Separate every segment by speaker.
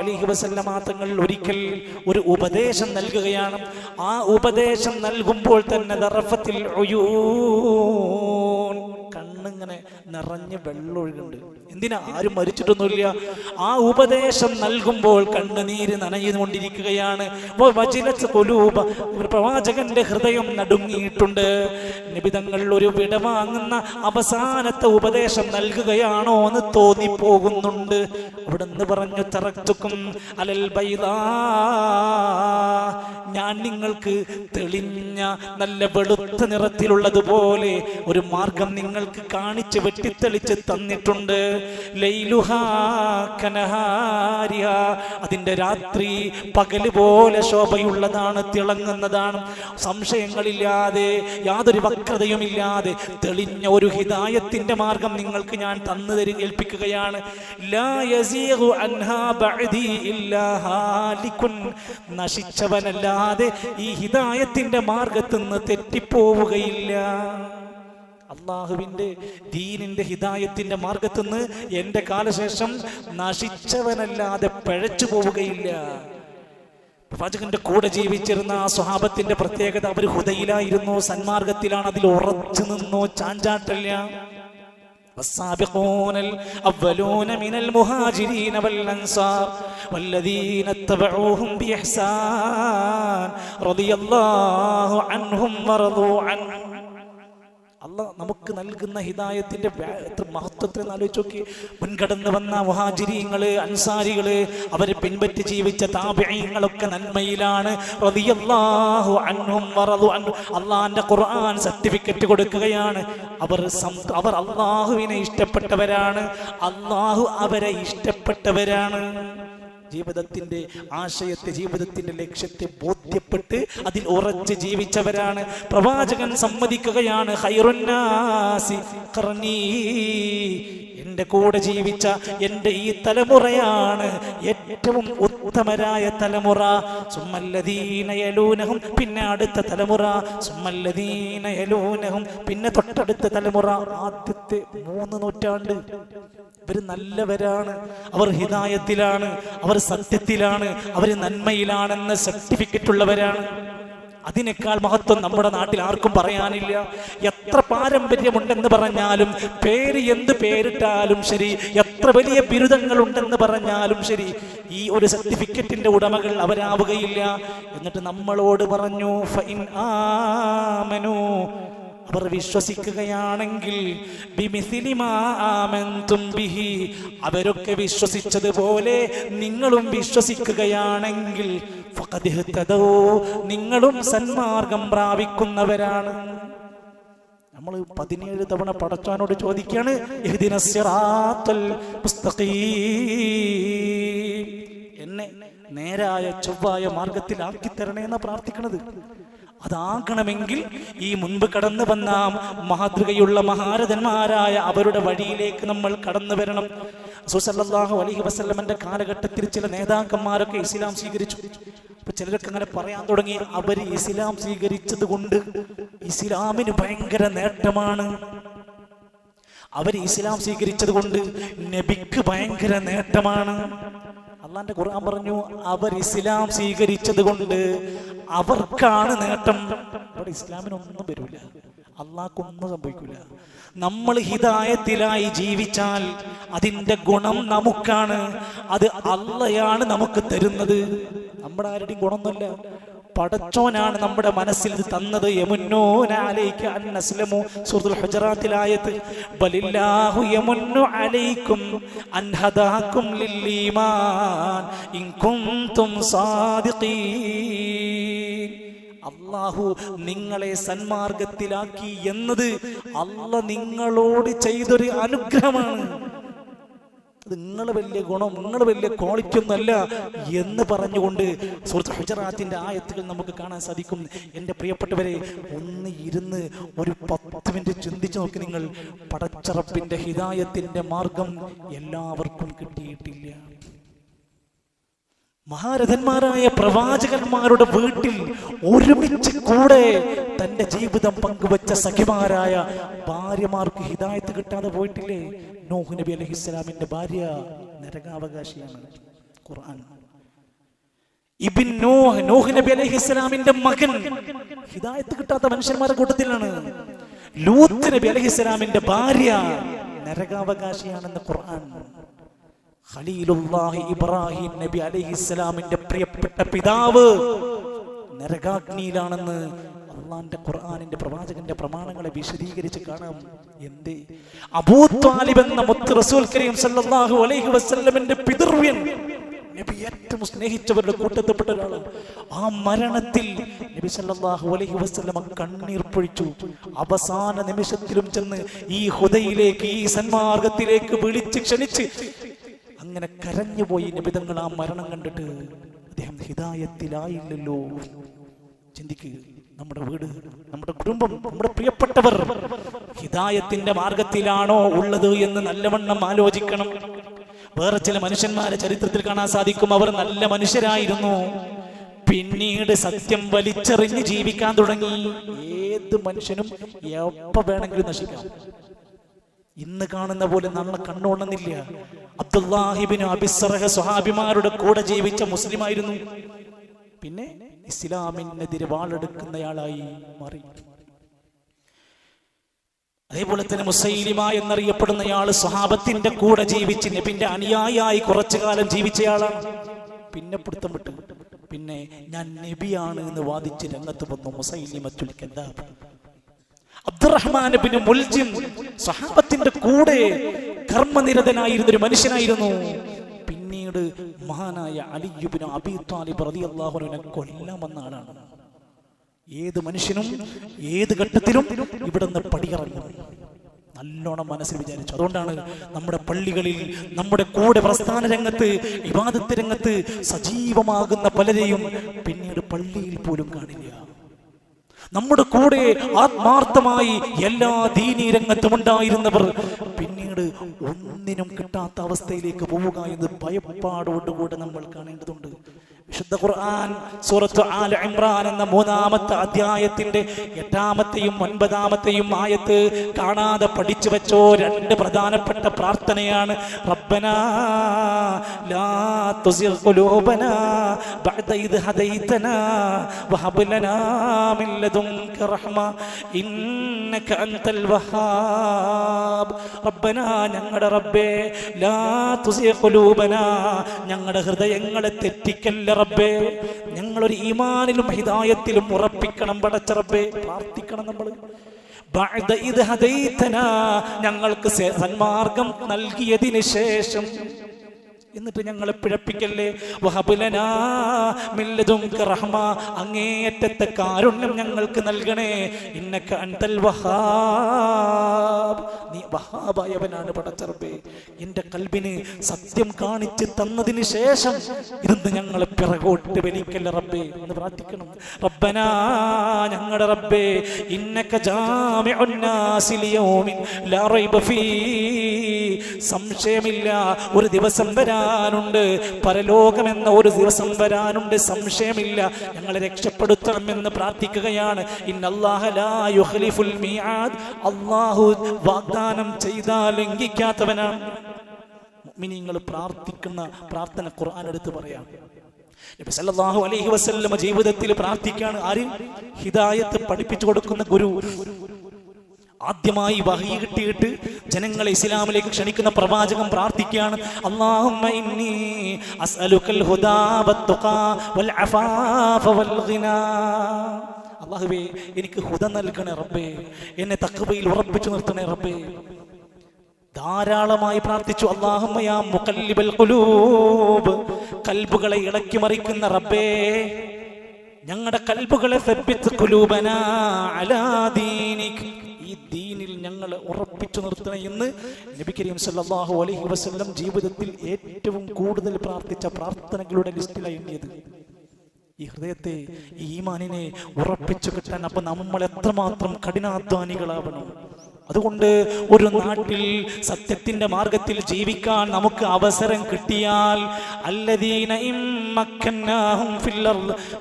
Speaker 1: അലൈഹി വസല്ലമ തങ്ങൾ ഒരിക്കൽ ഒരു ഉപദേശം നൽകുകയാണ്. ആ ഉപദേശം നൽകുമ്പോൾ തന്നെ ദറഫത്തിൽ കണ്ണിങ്ങനെ നിറഞ്ഞ് വെള്ളമൊഴുകുന്നുണ്ട് എന്തിനാ? ആരും മരിച്ചിട്ടൊന്നുമില്ല. ആ ഉപദേശം നൽകുമ്പോൾ കണ്ണുനീര് നനഞ്ഞുകൊണ്ടിരിക്കുകയാണ്. പ്രവാചകന്റെ ഹൃദയം നടുങ്ങിയിട്ടുണ്ട്. നിബിതങ്ങൾ ഒരു വിടവാങ്ങുന്ന അവസാനത്തെ ഉപദേശം നൽകുകയാണോ എന്ന് തോന്നിപ്പോകുന്നുണ്ട്. അവിടെ നിന്ന് പറഞ്ഞു തറക്തുക്കും അലൽ ബൈദാ. ഞാൻ നിങ്ങൾക്ക് തെളിഞ്ഞ നല്ല വെളുത്ത നിറത്തിലുള്ളതുപോലെ ഒരു മാർഗം നിങ്ങൾക്ക് കാണിച്ച് വെട്ടിത്തെളിച്ച് തന്നിട്ടുണ്ട്. അതിന്റെ രാത്രി പകൽ പോലെ ശോഭയുള്ളതാണ് തിളങ്ങുന്നതാണ്. സംശയങ്ങളില്ലാതെ യാതൊരു വക്രതയുമില്ലാതെ തെളിഞ്ഞ ഒരു ഹിതായത്തിന്റെ മാർഗം നിങ്ങൾക്ക് ഞാൻ തന്നു തരി ഏൽപ്പിക്കുകയാണ്. നശിച്ചവനല്ലാതെ ഈ ഹിതായത്തിന്റെ മാർഗത്തിന്ന് തെറ്റിപ്പോവുകയില്ല. അള്ളാഹുവിന്റെ ദീനിന്റെ ഹിതായത്തിന്റെ മാർഗത്തുനിന്ന് എന്റെ കാലശേഷം നശിച്ചവനല്ലാതെ പഴച്ചു പോവുകയില്ല പ്രവാചകന്റെ കൂടെ ജീവിച്ചിരുന്ന ആ സ്വഹാബത്തിന്റെ പ്രത്യേകത അവർ ഹുദയിലായിരുന്നു സന്മാർഗത്തിലാണ് അതിൽ ഉറച്ചു നിന്നോ ചാഞ്ചാട്ടല്ല والسابقون الأولون من المهاجرين والأنصار والذين اتبعوهم بإحسان رضي الله عنهم ورضوا عنه അല്ല നമുക്ക് നൽകുന്ന ഹിതായത്തിന്റെ വ്യാ- എത്ര മഹത്വത്തെ ഒന്ന് ആലോചിച്ച് നോക്കി. മുൻകടന്ന് വന്ന മുഹാജിരിങ്ങൾ അൻസാരികൾ അവരെ പിൻപറ്റി ജീവിച്ച താപിഴങ്ങളൊക്കെ നന്മയിലാണ്. അള്ളാന്റെ ഖുർആൻ സർട്ടിഫിക്കറ്റ് കൊടുക്കുകയാണ്. അവർ അവർ അള്ളാഹുവിനെ ഇഷ്ടപ്പെട്ടവരാണ്. അള്ളാഹു അവരെ ഇഷ്ടപ്പെട്ടവരാണ്. ജീവിതത്തിന്റെ ആശയത്തെ ജീവിതത്തിന്റെ ലക്ഷ്യത്തെ ബോധ്യപ്പെട്ട് അതിൽ ഉറച്ച് ജീവിച്ചവരാണ് പ്രവാചകൻ സമ്മതിക്കുകയാണ്. എന്റെ കൂടെ ജീവിച്ച എന്റെ ഈ തലമുറയാണ് ഏറ്റവും ഉത്തമരായ തലമുറ സുമ്മല്ലദീന യലൂനഹും പിന്നെ അടുത്ത തലമുറ സുമ്മല്ലദീന യലൂനഹും പിന്നെ തൊട്ടടുത്ത തലമുറ. ആദ്യത്തെ മൂന്ന് നൂറ്റാണ്ട് ഇവർ നല്ലവരാണ്. അവർ ഹിതായത്തിലാണ് അവർ സത്യത്തിലാണ് അവർ നന്മയിലാണെന്ന് സർട്ടിഫിക്കറ്റ് ഉള്ളവരാണ്. അതിനേക്കാൾ മഹത്വം നമ്മുടെ നാട്ടിൽ ആർക്കും പറയാനില്ല എത്ര പാരമ്പര്യമുണ്ടെന്ന് പറഞ്ഞാലും പേര് എന്ത് പേരിട്ടാലും ശരി എത്ര വലിയ ബിരുദങ്ങൾ ഉണ്ടെന്ന് പറഞ്ഞാലും ശരി ഈ ഒരു സർട്ടിഫിക്കറ്റിന്റെ ഉടമകൾ അവരാവുകയില്ല എന്നിട്ട് നമ്മളോട് പറഞ്ഞു ആമനു അവർ വിശ്വസിക്കുകയാണെങ്കിൽ. അവരൊക്കെ വിശ്വസിച്ചതുപോലെ നിങ്ങളും വിശ്വസിക്കുകയാണെങ്കിൽ. നിങ്ങളും സന്മാർഗം പ്രാപിക്കുന്നവരാണ്. നമ്മൾ പതിനേഴ് തവണ പടച്ചാനോട് ചോദിക്കാണ്. എന്നെ നേരായ ചൊവ്വായ മാർഗത്തിലാക്കി തരണേ എന്ന് പ്രാർത്ഥിക്കണത്. അതാകണമെങ്കിൽ ഈ മുൻപ് കടന്നു വന്ന മാതൃകയുള്ള മഹാരഥന്മാരായ അവരുടെ വഴിയിലേക്ക് നമ്മൾ കടന്നു വരണം. സുസല്ലാഹു അലഹി വസ്ലമന്റെ കാലഘട്ടത്തിൽ ചില നേതാക്കന്മാരൊക്കെ ഇസ്ലാം സ്വീകരിച്ചു. അപ്പൊ ചിലരൊക്കെ അങ്ങനെ പറയാൻ തുടങ്ങി അവർ ഇസ്ലാം സ്വീകരിച്ചത് കൊണ്ട് ഇസ്ലാമിന് ഭയങ്കര നേട്ടമാണ്. അവർ ഇസ്ലാം സ്വീകരിച്ചത് കൊണ്ട് നബിക്ക് ഭയങ്കര നേട്ടമാണ്. അള്ളാന്റെ ഖുർആൻ പറഞ്ഞു അവർ ഇസ്ലാം സ്വീകരിച്ചത് കൊണ്ട് അവർക്കാണ് നേട്ടം. അവിടെ ഇസ്ലാമിനൊന്നും വരില്ല അള്ളാഹ്ക്കൊന്നും സംഭവിക്കില്ല നമ്മൾ ഹിതായത്തിലായി ജീവിച്ചാൽ അതിന്റെ ഗുണം നമുക്കാണ്. അത് അള്ളയാണ് നമുക്ക് തരുന്നത്. നമ്മുടെ ആരുടെയും ഗുണമൊന്നുമില്ല. പടച്ചോനാണ് നമ്മുടെ മനസ്സിൽ ഇത് തന്നത്. സൂറത്തുൽ അള്ളാഹു നിങ്ങളെ സന്മാർഗത്തിലാക്കി എന്നത് അല്ല നിങ്ങളോട് ചെയ്തൊരു അനുഗ്രഹമാണ്. നിങ്ങൾ വലിയ ഗുണം നിങ്ങൾ വലിയ ക്വാളിറ്റി ഒന്നല്ല എന്ന് പറഞ്ഞുകൊണ്ട് സുഹൃത്ത് ഹുജറാത്തിന്റെ ആയത്തുകൾ നമുക്ക് കാണാൻ സാധിക്കും. എന്റെ പ്രിയപ്പെട്ടവരെ ഒന്ന് ഇരുന്ന് ഒരു പത്ത് മിനിറ്റ് ചിന്തിച്ചു നോക്കി നിങ്ങൾ. പടച്ചറപ്പിന്റെ ഹിതായത്തിന്റെ മാർഗം എല്ലാവർക്കും കിട്ടിയിട്ടില്ല. മഹാരഥന്മാരായ പ്രവാചകന്മാരുടെ വീട്ടിൽ ഒരുമിച്ച് കൂടെ തന്റെ ജീവിതം പങ്കുവച്ച സഖിമാരായ ഭാര്യമാർക്ക് ഹിതായത്ത് കിട്ടാതെ പോയിട്ടില്ലേ? നോഹ് നബി അലഹി ഇസ്ലാമിന്റെ ഭാര്യ നരകാവകാശിയാണ്. ഖുർആൻ. ഇബിൻ നോഹ് നോഹ് നബി അലഹി ഇസ്ലാമിന്റെ മകൻ ഹിതായത്ത് കിട്ടാത്ത മനുഷ്യന്മാരുടെ കൂട്ടത്തിലാണ്. ലൂത്ത് നബി അലഹി ഇസ്ലാമിന്റെ ഭാര്യ നരകാവകാശിയാണെന്ന് ഖുർആൻ. ഖലീലുല്ലാഹി ഇബ്രാഹിം നബി അലൈഹി ഇസ്ലാമിന്റെ പ്രിയപ്പെട്ട പിതാവ് നരകാഗ്നിയിലാണെന്ന് അള്ളാന്റെ ഖുർആാനിന്റെ പ്രവാചകന്റെ പ്രമാണങ്ങളെ വിശദീകരിച്ച് കാണാം. എന്തേ? അബൂ ത്വാലിബ് എന്ന മുത്ത് റസൂൽ കരീം സല്ലല്ലാഹു അലൈഹി വസല്ലമിന്റെ പിതൃവ്യൻ നബി ഏറ്റവും സ്നേഹിച്ചവരുടെ കൂട്ടത്തിൽപ്പെട്ട ഒരാളാണ്. ആ മരണത്തിൽ നബി സല്ലല്ലാഹു അലൈഹി വസല്ലമ കണ്ണീർ പൊഴിച്ചു. അവസാന നിമിഷത്തിലും ചെന്ന് ഈ ഹുദയിലേക്ക് ഈ സന്മാർഗത്തിലേക്ക് വിളിച്ച് ക്ഷണിച്ച് അങ്ങനെ കരഞ്ഞുപോയി നിബിതങ്ങൾ ആ മരണം കണ്ടിട്ട് അദ്ദേഹം ഹിതായത്തിലായില്ലല്ലോ. ചിന്തിക്കുക നമ്മുടെ വീട് നമ്മുടെ കുടുംബം നമ്മുടെ പ്രിയപ്പെട്ടവർ ഹിതായത്തിന്റെ മാർഗത്തിലാണോ ഉള്ളത് എന്ന് നല്ലവണ്ണം ആലോചിക്കണം. വേറെ ചില മനുഷ്യന്മാരെ ചരിത്രത്തിൽ കാണാൻ സാധിക്കും. അവർ നല്ല മനുഷ്യരായിരുന്നു. പിന്നീട് സത്യം വലിച്ചെറിഞ്ഞ് ജീവിക്കാൻ തുടങ്ങി. ഏത് മനുഷ്യനും എപ്പോ വേണമെങ്കിലും നശിക്കാം. ഇന്ന് കാണുന്ന പോലെ നമ്മളെ കണ്ണുകൊള്ളുന്നില്ല അബ്ദുല്ലാഹിബിന് അബിസറഹ സ്വഹാബിമാരുടെ കൂടെ ജീവിച്ച മുസ്ലിമായിരുന്നു. പിന്നെ ഇസ്ലാമിനെതിരെ വാളെടുക്കുന്നയാളായി മാറി. അതേപോലെ തന്നെ മുസൈലിമ എന്നറിയപ്പെടുന്നയാൾ സ്വഹാബത്തിന്റെ കൂടെ ജീവിച്ച് നബിന്റെ അനുയായി കുറച്ചു കാലം ജീവിച്ചയാളാണ്. പിന്നെ പിടുത്തം വിട്ടു. പിന്നെ ഞാൻ നബിയാണ് എന്ന് വാദിച്ച് രംഗത്ത് വന്നു മുസൈലിമത്തുൽ കദ്ദാബ് അബ്ദുറഹ്മാൻ മുൽജിം സഹാബത്തിന്റെ കൂടെ കർമ്മനിരതനായിരുന്ന ഒരു മനുഷ്യനായിരുന്നു. പിന്നീട് മഹാനായ അലിയുബിന് അബി താലിബ് റളിയല്ലാഹുവിനെ കൊല്ലാൻ വന്ന ആളാണ്. ഏത് മനുഷ്യനും ഏത് ഘട്ടത്തിലും ഇവിടുന്ന് പടിയിറങ്ങും. നല്ലോണം മനസ്സിൽ വിചാരിച്ചു. അതുകൊണ്ടാണ് നമ്മുടെ പള്ളികളിൽ നമ്മുടെ കൂടെ പ്രസ്ഥാന രംഗത്ത് വിവാദത്തെ രംഗത്ത് സജീവമാകുന്ന പലരെയും പിന്നീട് പള്ളിയിൽ പോലും കാണില്ല. നമ്മുടെ കൂടെ ആത്മാർത്ഥമായി എല്ലാ ദീനീ രംഗത്തും ഉണ്ടായിരുന്നവർ പിന്നീട് ഒന്നിനും കിട്ടാത്ത അവസ്ഥയിലേക്ക് പോവുക എന്ന് ഭയപ്പാടോടുകൂടെ നമ്മൾ കാണേണ്ടതുണ്ട്. വിശുദ്ധ ഖുർആൻ സൂറത്തു ആൽ ഇമ്രാൻ എന്ന മൂന്നാമത്തെ അധ്യായത്തിന്റെ എട്ടാമത്തെയും ഒൻപതാമത്തെയും ആയത്ത് കാണാതെ പഠിച്ചു വെച്ചോ രണ്ട് പ്രധാനപ്പെട്ട പ്രാർത്ഥനയാണ്. റബ്ബനാ ലാ തുസിർ ഖുലൂബന ബഅദ ഇദ് ഹദൈതനാ വഹബ് ലനാ മിൻ ലദുൻക റഹ്മ ഇന്നക അൻതൽ വഹാബ്. റബ്ബനാ ഞങ്ങളുടെ റബ്ബേ ലാ തുസിർ ഖുലൂബന ഞങ്ങളുടെ ഹൃദയങ്ങളെ തെറ്റിക്കല്ല റബ്ബേ ഞങ്ങളൊരു ഈമാനിലും ഹിദായത്തിലും ഉറപ്പിക്കണം പടച്ച റബ്ബേ പ്രാർത്ഥിക്കണം നമ്മൾ ഞങ്ങൾക്ക് സന്മാർഗം നൽകിയതിന് ശേഷം എന്നിട്ട് ഞങ്ങളെ പിഴപ്പിക്കല്ലേ? റഹ്മ അങ്ങേയറ്റത്തെ കാരുണ്യം ഞങ്ങൾക്ക് നൽകണേ. ഇന്നക അൻതൽ വഹാബ്. നീ വഹാബായവനാണ് പടച്ചറബേ. എന്റെ കൽബിന് സത്യം കാണിച്ച് തന്നതിന് ശേഷം ഇരുന്ന് ഞങ്ങൾ പിറകോട്ട് വലിക്കല്ല റബ്ബേ. എന്ന് പ്രാർത്ഥിക്കണം. റബ്ബനാ ഞങ്ങളുടെ റബ്ബേ ഇന്നക ജാമിഉൻ യൗമിൻ ലാ റൈബ ഫീ. സംശയമില്ല. ഒരു ദിവസം വരാനുണ്ട്. പരലോകമെന്ന ഒരു ദിവസം വരാനുണ്ട്. സംശയമില്ല. ഞങ്ങളെ രക്ഷപ്പെടുത്തണം എന്ന് പ്രാർത്ഥിക്കുകയാണ്. അല്ലാഹു വാഗ്ദാനം ചെയ്താൽ ലംഘിക്കാത്തവനാണ് മുഅ്മിനീങ്ങൾ പ്രാർത്ഥിക്കുന്ന പ്രാർത്ഥന ഖുർആൻ എടുത്ത് പറയാം. നബി സല്ലല്ലാഹു അലൈഹി വസല്ലം ജീവിതത്തിൽ പ്രാർത്ഥിക്കാണ് ആരും? ഹിദായത്ത് പഠിപ്പിച്ചു കൊടുക്കുന്ന ഗുരു. ആദ്യമായി വഹി കിട്ടിയിട്ട് ജനങ്ങളെ ഇസ്ലാമിലേക്ക് ക്ഷണിക്കുന്ന പ്രവാചകം പ്രാർത്ഥിക്കുകയാണ്. അല്ലാഹുവേ എനിക്ക് ഹുദ നൽകണേ റബ്ബേ. എന്നെ തഖ്വയിൽ ഉറപ്പിച്ചു നിർത്തണേ റബ്ബേ. ധാരാളമായി പ്രാർത്ഥിച്ചു അല്ലാഹുമ്മ യാ മുഖല്ലിബൽ ഖുലൂബ്. കൽബുകളെ ഇളക്കി മറിക്കുന്ന റബ്ബേ ഞങ്ങളുടെ കൽബുകളെ സബ്ബിത്ത് ഖുലൂബനാ അലാ ദീനിക്. ഈ ദീനിൽ ഞങ്ങൾ ഉറപ്പിച്ചു നിർത്തണേ എന്ന് നബി കരീം സല്ലല്ലാഹു അലൈഹി വസല്ലം ജീവിതത്തിൽ ഏറ്റവും കൂടുതൽ പ്രാർത്ഥിച്ച പ്രാർത്ഥനകളുടെ ലിസ്റ്റിലാണ് എണ്ണിയത്. ഈ ഹൃദയത്തെ ഈ ഈമാനിനെ ഉറപ്പിച്ചു കിട്ടാൻ അപ്പൊ നമ്മൾ എത്രമാത്രം കഠിനാധ്വാനികളാവണം? അതുകൊണ്ട് ഒരു നാട്ടിൽ സത്യത്തിന്റെ മാർഗത്തിൽ ജീവിക്കാൻ നമുക്ക് അവസരം കിട്ടിയാൽ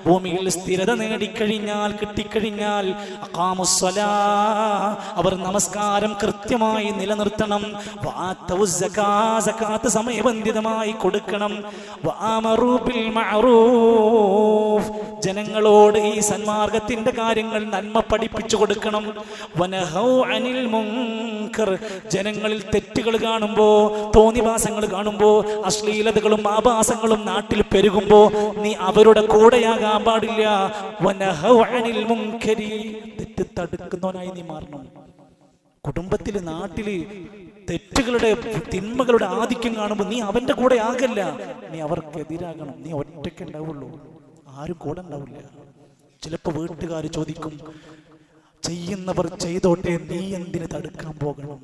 Speaker 1: ഭൂമിയിൽ സ്ഥിരത നേടിക്കഴിഞ്ഞാൽ കിട്ടിക്കഴിഞ്ഞാൽ അവർ നമസ്കാരം കൃത്യമായി നിലനിർത്തണം. സമയബന്ധിതമായി കൊടുക്കണം. ജനങ്ങളോട് ഈ സന്മാർഗത്തിന്റെ കാര്യങ്ങൾ നന്മ പഠിപ്പിച്ചു കൊടുക്കണം. വനഹൗ അനിൽ ജനങ്ങളിൽ തെറ്റുകൾ കാണുമ്പോ തോന്നിവാസങ്ങൾ കാണുമ്പോ അശ്ലീലതകളും ആഭാസങ്ങളും നാട്ടിൽ പെരുകുമ്പോ നീ അവരുടെ കൂടെയാകാൻ പാടില്ല. തെറ്റ് തടുക്കുന്നവനായി നീ മാറണം. കുടുംബത്തിൽ നാട്ടിൽ തെറ്റുകളുടെ തിന്മകളുടെ ആധിക്യം കാണുമ്പോൾ നീ അവന്റെ കൂടെ ആകല്ല. നീ അവർക്കെതിരാകണം. നീ ഒറ്റയ്ക്ക് ഉണ്ടാവുള്ളൂ. ആരും കൂടെ ഉണ്ടാവില്ല. ചിലപ്പോ വീട്ടുകാർ ചോദിക്കും ചെയ്യുന്നവർ ചെയ്തോട്ടെ നീ എന്തിന് തടുക്കാൻ പോകണം?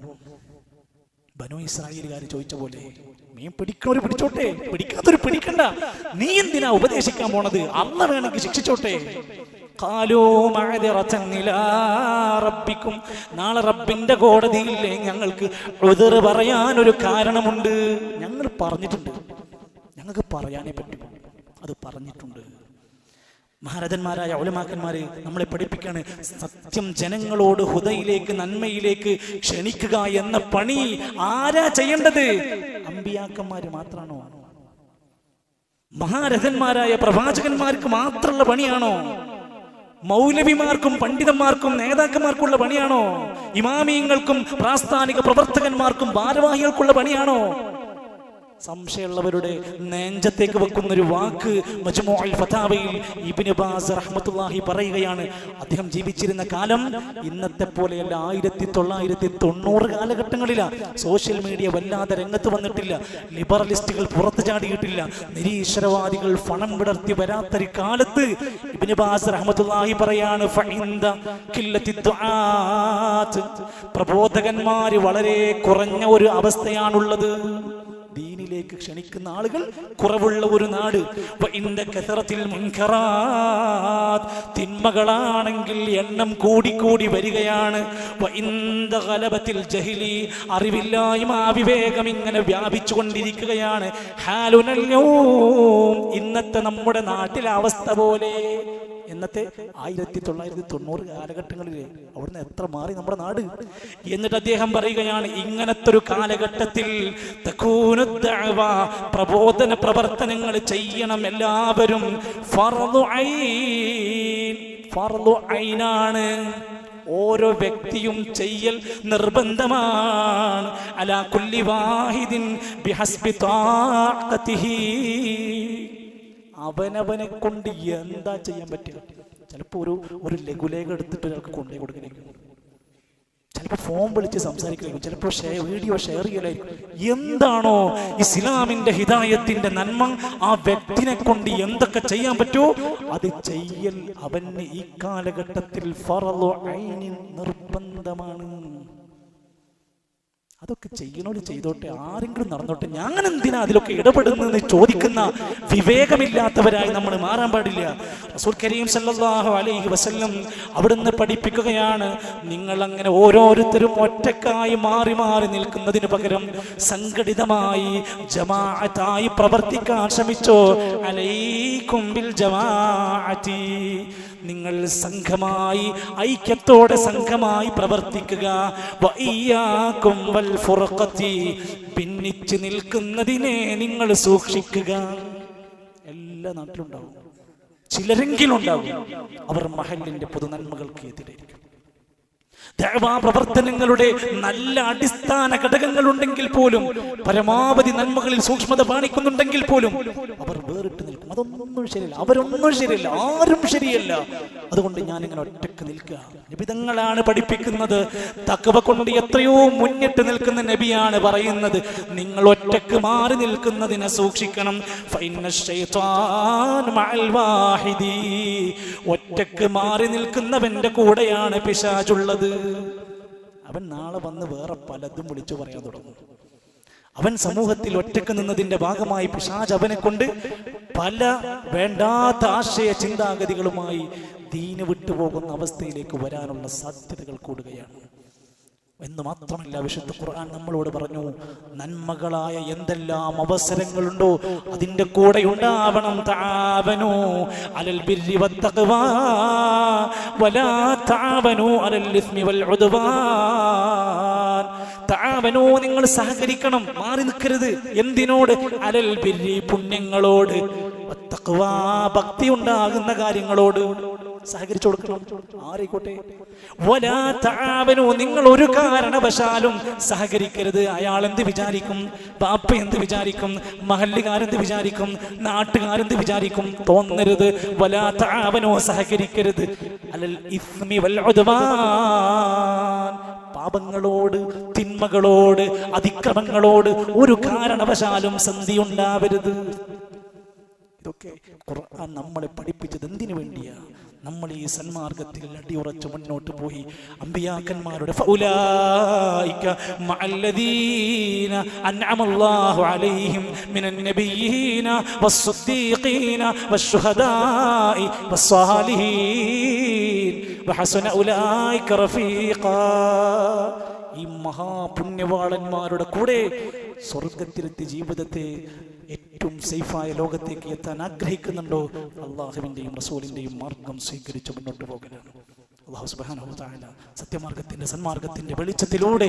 Speaker 1: ബനു ഇസ്രായേലുകാർ ചോദിച്ച പോലെ മീൻ പിടിക്കണവര് പിടിച്ചോട്ടെ പിടിക്കാത്തൊരു പിടിക്കണ്ട. നീ എന്തിനാ ഉപദേശിക്കാൻ പോണത്? അന്ന് വേണമെങ്കിൽ ശിക്ഷിച്ചോട്ടെ. റബ്ബിക്കും. നാളെ റബ്ബിന്റെ കോടതിയില്ലേ ഞങ്ങൾക്ക് ഉദർ പറയാൻ ഒരു കാരണമുണ്ട്. ഞങ്ങൾ പറഞ്ഞിട്ടുണ്ട്. ഞങ്ങൾക്ക് പറയാനേ പറ്റും. അത് പറഞ്ഞിട്ടുണ്ട്. മഹാരഥന്മാരായ ഔലമാക്കന്മാരെ നമ്മളെ പഠിപ്പിക്കാണ്. സത്യം ജനങ്ങളോട് ഹുദയിലേക്ക് നന്മയിലേക്ക് ക്ഷണിക്കുക എന്ന പണി ആരാ ചെയ്യേണ്ടത്? അമ്പിയാക്കന്മാര് മാത്രമാണോ മഹാരഥന്മാരായ പ്രവാചകന്മാർക്ക് മാത്രമുള്ള പണിയാണോ? മൗലവിമാർക്കും പണ്ഡിതന്മാർക്കും നേതാക്കന്മാർക്കുള്ള പണിയാണോ? ഇമാമിയങ്ങൾക്കും പ്രാസ്ഥാനിക പ്രവർത്തകന്മാർക്കും ഭാരവാഹികൾക്കുള്ള പണിയാണോ? സംശയമുള്ളവരുടെ നെഞ്ചത്തേക്ക് വെക്കുന്ന ഒരു വാക്ക് മജ്മുഅൽ ഫതാവയിൽ ഇബ്നു ബാസ് റഹ്മത്തുള്ളാഹി പറയുകയാണ്. അദ്ദേഹം ജീവിച്ചിരുന്ന കാലം ഇന്നത്തെ പോലെയല്ല. ആയിരത്തി തൊള്ളായിരത്തി തൊണ്ണൂറ് കാലഘട്ടങ്ങളിലാണ് സോഷ്യൽ മീഡിയ വല്ലാതെ രംഗത്ത് വന്നിട്ടില്ല. ലിബറലിസ്റ്റുകൾ പുറത്തു ചാടിയിട്ടില്ല. നിരീശ്വരവാദികൾ ഫണം വിടർത്തി വരാത്തൊരു കാലത്ത് ഇബ്നു ബാസ് റഹ്മത്തുള്ളാഹി പറയാണ് പ്രബോധകന്മാര് വളരെ കുറഞ്ഞ ഒരു അവസ്ഥയാണുള്ളത്. ദീനിലേക്ക് ക്ഷണിക്കുന്ന ആളുകൾ കുറവുള്ള ഒരു നാട്. കസറത്തിൽ തിന്മകളാണെങ്കിൽ എണ്ണം കൂടിക്കൂടി വരികയാണ്. ഗലബത്തിൽ ജഹിലി അറിവില്ലായ്മ അവിവേകം ഇങ്ങനെ വ്യാപിച്ചു കൊണ്ടിരിക്കുകയാണ് ഇന്നത്തെ നമ്മുടെ നാട്ടിലെ അവസ്ഥ പോലെ. എന്നത്തെ ആയിരത്തി തൊള്ളായിരത്തി തൊണ്ണൂറ് കാലഘട്ടങ്ങളിൽ അവിടുന്ന് എത്ര മാറി നമ്മുടെ നാട്? എന്നിട്ട് അദ്ദേഹം പറയുകയാണ് ഇങ്ങനത്തെ ഒരു കാലഘട്ടത്തിൽ ദഅവ, പ്രബോധന പ്രവർത്തനങ്ങൾ ചെയ്യണം എല്ലാവരും. ഫർദു ഐൻ. ഐനാണ് ഓരോ വ്യക്തിയും ചെയ്യൽ നിർബന്ധമാണ്. അലാ കുല്ലി വാഹിദിൻ ബിഹസ്ബി അവനവനെ കൊണ്ട് എന്താ ചെയ്യാൻ പറ്റുക? ചിലപ്പോൾ ഒരു ഒരു ലഘുലേഖ എടുത്തിട്ട് ഒരാൾക്ക് കൊണ്ടേ കൊടുക്കലായിരിക്കും ചിലപ്പോൾ ഫോൺ വിളിച്ച് സംസാരിക്കലായിരിക്കും ചിലപ്പോൾ ഷെയർ വീഡിയോ ഷെയർ ചെയ്യലായിരിക്കും. എന്താണോ ഇസ്ലാമിന്റെ ഹിതായത്തിന്റെ നന്മ? ആ വ്യക്തിനെ കൊണ്ട് എന്തൊക്കെ ചെയ്യാൻ പറ്റുമോ? അത് ചെയ്യൽ അവന് ഈ കാലഘട്ടത്തിൽ നിർബന്ധമാണ്. അതൊക്കെ ചെയ്യണോട് ചെയ്തോട്ടെ ആരെങ്കിലും നടന്നോട്ടെ. ഞാൻ എന്തിനാ അതിലൊക്കെ ഇടപെടുന്നതെന്ന് ചോദിക്കുന്ന വിവേകമില്ലാത്തവരായി നമ്മൾ മാറാൻ പാടില്ല. റസൂൽ കരീം സല്ലല്ലാഹു അലൈഹി വസല്ലം അവിടുന്ന് പഠിപ്പിക്കുകയാണ് നിങ്ങൾ അങ്ങനെ ഓരോരുത്തരും ഒറ്റക്കായി മാറി മാറി നിൽക്കുന്നതിന് പകരം സംഘടിതമായി ജമാഅത്തായി പ്രവർത്തിക്കാൻ ശ്രമിച്ചോ? അലൈക്കും ബിൽ ജമാഅത്തി. നിങ്ങൾ സംഘമായി ഐക്യത്തോടെ സംഘമായി പ്രവർത്തിക്കുക. ഭിന്നിച്ച് നിൽക്കുന്നതിനെ നിങ്ങൾ സൂക്ഷിക്കുക. എല്ലാ നാട്ടിലും ഉണ്ടാവും ചിലരെങ്കിലും ഉണ്ടാവും അവർ മഹലിന്റെ പൊതുനന്മകൾക്ക് എതിരായിരിക്കും ദഅവാ പ്രവർത്തനങ്ങളുടെ നല്ല അടിസ്ഥാന ഘടകങ്ങൾ ഉണ്ടെങ്കിൽ പോലും പരമാവധി നന്മകളിൽ സൂക്ഷ്മത കാണിക്കുന്നുണ്ടെങ്കിൽ പോലും അവർ വേറിട്ട് അതൊന്നും ശരിയല്ല. അവരൊന്നും ശരിയല്ല. ആരും ശരിയല്ല. അതുകൊണ്ട് ഞാൻ ഇങ്ങനെ ഒറ്റയ്ക്ക് നിൽക്കുക. നിബിതങ്ങളാണ് പഠിപ്പിക്കുന്നത്. തക്കവ കൊണ്ട് എത്രയോ മുന്നിട്ട് നിൽക്കുന്ന നബിയാണ് പറയുന്നത്. നിങ്ങൾ ഒറ്റയ്ക്ക് മാറി നിൽക്കുന്നതിനെ സൂക്ഷിക്കണം. ഒറ്റയ്ക്ക് മാറി നിൽക്കുന്നവന്റെ കൂടെയാണ് പിശാചുള്ളത്. അവൻ നാളെ വന്ന് വേറെ പലതും വിളിച്ചു പറയാൻ തുടങ്ങും. അവൻ സമൂഹത്തിൽ ഒറ്റയ്ക്ക് നിന്നതിന്റെ ഭാഗമായി പിശാജ് അവനെ കൊണ്ട് പല വേണ്ടാത്ത ആശയ ചിന്താഗതികളുമായി ദീന വിട്ടുപോകുന്ന അവസ്ഥയിലേക്ക് വരാനുള്ള സാധ്യതകൾ കൂടുകയാണ്. എന്ന് മാത്രമല്ല വിശുദ്ധ ഖുർആൻ നമ്മളോട് പറഞ്ഞു നന്മകളായ എന്തെല്ലാം അവസരങ്ങളുണ്ടോ അതിന്റെ കൂടെ ഉണ്ടാവണം താവനോ അലൽ ബിരി വത്തഖ്വാ വലാ താവനോ അലൽ ഇസ്മി വൽ ഉദ്വാൻ താവനു നിങ്ങൾ സഹകരിക്കണം. മാറി നിൽക്കരുത്. എന്തിനോട്? അലൽ പിരി പുണ്യങ്ങളോട്. ഭക്തി ഉണ്ടാകുന്ന കാര്യങ്ങളോട് സഹകരിച്ചു കൊടുക്കണം. ആരെക്കോട്ടെ നിങ്ങൾ ഒരു കാരണവശാലും സഹകരിക്കരുത്. അയാൾ എന്ത് വിചാരിക്കും? പാപ്പ എന്ത് വിചാരിക്കും? മഹല്ലുകാരെന്ത് വിചാരിക്കും? നാട്ടുകാരെന്ത് വിചാരിക്കും? തോന്നരുത്. വലാ താവനോ സഹകരിക്കരുത്. അലൽ ഇസ്മി വൽ ഉദ്വാൻ പാപങ്ങളോട് തിന്മകളോട് അതിക്രമങ്ങളോട് ഒരു കാരണവശാലും സന്ധി ഉണ്ടാവരുത് ഇതൊക്കെ ഖുർആൻ നമ്മളെ പഠിപ്പിച്ചത് എന്തിനു വേണ്ടിയാ? നമ്മൾ ഈ സന്മാർഗത്തിൽ അടിയുറച്ച് മുന്നോട്ട് പോയി. അമ്പിയാക്കന്മാരുടെ ഈ മഹാപുണ്യവാളന്മാരുടെ കൂടെ സ്വർഗത്തിലെത്തി ജീവിതത്തെ ഏറ്റവും സേഫായ ലോകത്തേക്ക് എത്താൻ ആഗ്രഹിക്കുന്നുണ്ടോ അള്ളാഹുവിന്റെയും റസൂലിന്റെയും മാർഗം സ്വീകരിച്ച് മുന്നോട്ട് പോകലാണ് സത്യമാർഗത്തിന്റെ സന്മാർഗത്തിന്റെ വെളിച്ചത്തിലൂടെ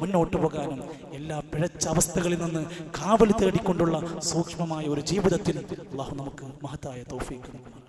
Speaker 1: മുന്നോട്ട് പോകാനും എല്ലാ പിഴച്ച അവസ്ഥകളിൽ നിന്ന് കാവൽ തേടിക്കൊണ്ടുള്ള സൂക്ഷ്മമായ ഒരു ജീവിതത്തിൽ അള്ളാഹു നമുക്ക് മഹത്തായ നൽകുമാറാകട്ടെ.